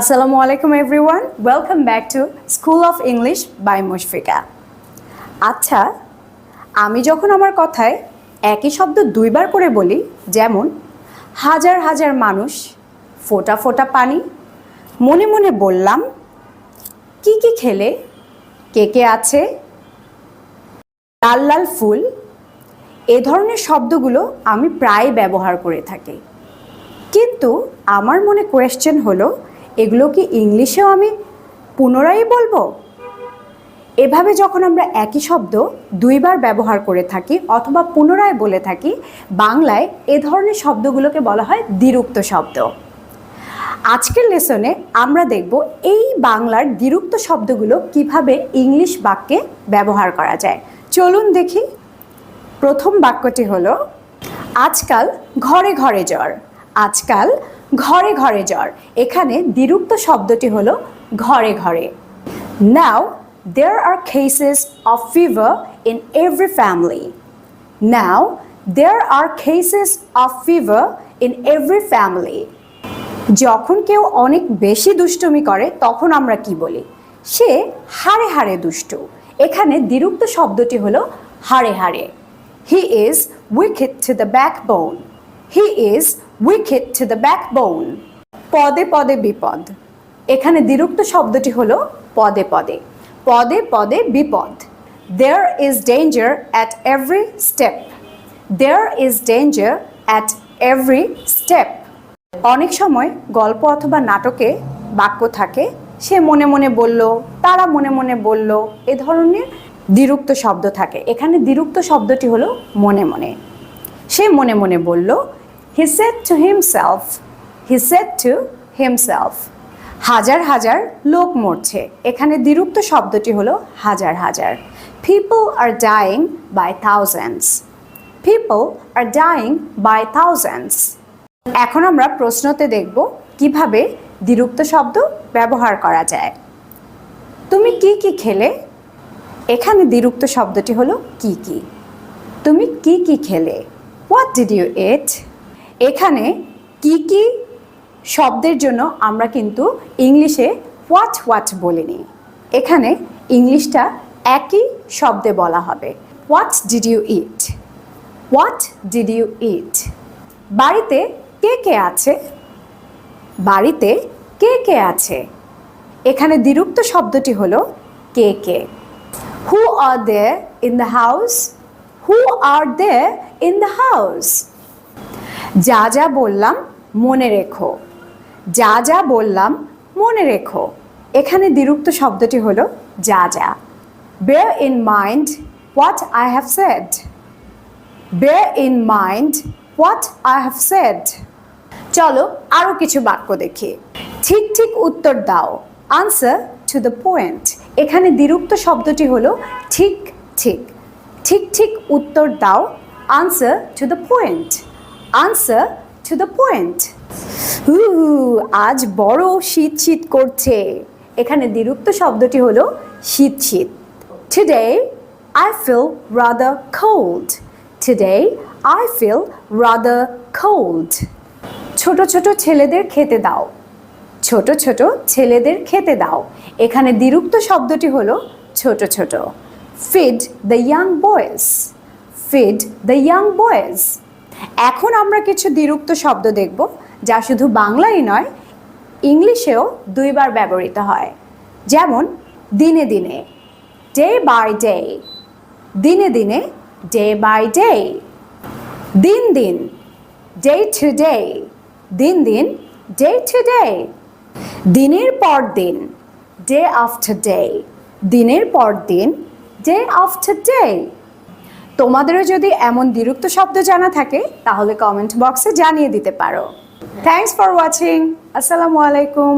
Assalamu আলাইকুম everyone welcome back to school of English by Mushfika আচ্ছা আমি যখন আমার কথায় একই শব্দ দুইবার করে বলি, যেমন, হাজার হাজার মানুষ, ফোটা ফোটা পানি, মনে মনে বললাম, কি কি খেলে, কে কে আছে, লাল লাল ফুল, এ ধরনের শব্দগুলো আমি প্রায় ব্যবহার করে থাকি। কিন্তু আমার মনে কোয়েশ্চেন হলো এগুলো কি ইংলিশেও আমি পুনরায় বলব? এভাবে যখন আমরা একই শব্দ দুইবার ব্যবহার করে থাকি অথবা পুনরায় বলে থাকি, বাংলায় এ ধরনের শব্দগুলোকে বলা হয় দ্বিরুক্ত শব্দ। আজকের লেসনে আমরা দেখব এই বাংলার দ্বিরুক্ত শব্দগুলো কীভাবে ইংলিশ বাক্যে ব্যবহার করা যায়। চলুন দেখি। প্রথম বাক্যটি হলো, আজকাল ঘরে ঘরে জ্বর। আজকাল ঘরে ঘরে জ্বর। এখানে দ্বিরুক্ত শব্দটি হলো ঘরে ঘরে। নাও there are cases of fever in every family. Now, there are cases of fever in every family. যখন কেউ অনেক বেশি দুষ্টুমি করে, তখন আমরা কি বলি? সে হাড়ে হাড়ে দুষ্টু। এখানে দ্বিরুক্ত শব্দটি হলো হাড়ে হাড়ে। He is wicked to the backbone he is wicked to the backbone পদে পদে বিপদ। এখানে দ্বিরুক্ত শব্দটি হলো পদে পদে। পদে পদে বিপদ। There is danger at every step there is danger at every step অনেক সময় গল্প অথবা নাটকে বাক্য থাকে, সে মনে মনে বলল, তারা মনে মনে বলল, এ ধরনের দ্বিরুক্ত শব্দ থাকে। এখানে দ্বিরুক্ত শব্দটি হলো মনে মনে। সে মনে মনে বলল he said to himself he said to himself হাজার হাজার লোক মরছে। এখানে দ্বিরুক্ত শব্দটি হলো হাজার হাজার। People are dying by thousands people are dying by thousands এখন আমরা প্রশ্নতে দেখব কীভাবে দ্বিরুক্ত শব্দ ব্যবহার করা যায়। তুমি কি কি খেলে? এখানে দ্বিরুক্ত শব্দটি হলো কি কি। তুমি কি কি খেলে? হোয়াট ডিড ইউ এট এখানে কি কি শব্দের জন্য আমরা কিন্তু ইংলিশে হোয়াট হোয়াট বলিনি। এখানে ইংলিশটা একই শব্দে বলা হবে। What did you eat what did you eat বাড়িতে কে কে আছে? বাড়িতে কে কে আছে? এখানে দ্বিরুক্ত শব্দটি হলো কে কে। Who are they in the house who are they in the house যা যা বললাম মনে রেখো। যা যা বললাম মনে রেখো। এখানে দ্বিরুক্ত শব্দটি হলো যা যা। Bear in mind what I have said bear in mind what I have said চলো আরও কিছু বাক্য দেখি। ঠিক ঠিক উত্তর দাও। আনসার টু দ্য পয়েন্ট এখানে দ্বিরুক্ত শব্দটি হলো ঠিক ঠিক। ঠিক ঠিক উত্তর দাও। Answer to the point answer to the point হু আজ বড় শীত শীত করছে। এখানে দ্বিরুক্ত শব্দটি হলো শীত শীত। Today I feel rather cold today I feel rather cold ছোট ছোট ছেলেদের খেতে দাও। ছোট ছোট ছেলেদের খেতে দাও। এখানে দ্বিরুক্ত শব্দটি হলো ছোট ছোট। Feed the young boys feed the young boys এখন আমরা কিছু দ্বিরুক্ত শব্দ দেখব, যা শুধু বাংলাই নয়, ইংলিশেও দুইবার ব্যবহৃত হয়। যেমন, দিনে দিনে ডে বাই ডে দিনে দিনে ডে বাই ডে দিন দিন ডে টু ডে দিন দিন ডে টু ডে দিনের পর দিন ডে আফটার ডে দিনের পর দিন ডে আফটার ডে তোমাদেরও যদি এমন বিরক্ত শব্দ জানা থাকে, তাহলে কমেন্ট বক্সে জানিয়ে দিতে পারো। থ্যাংকস ফর ওয়াচিং আসসালামু আলাইকুম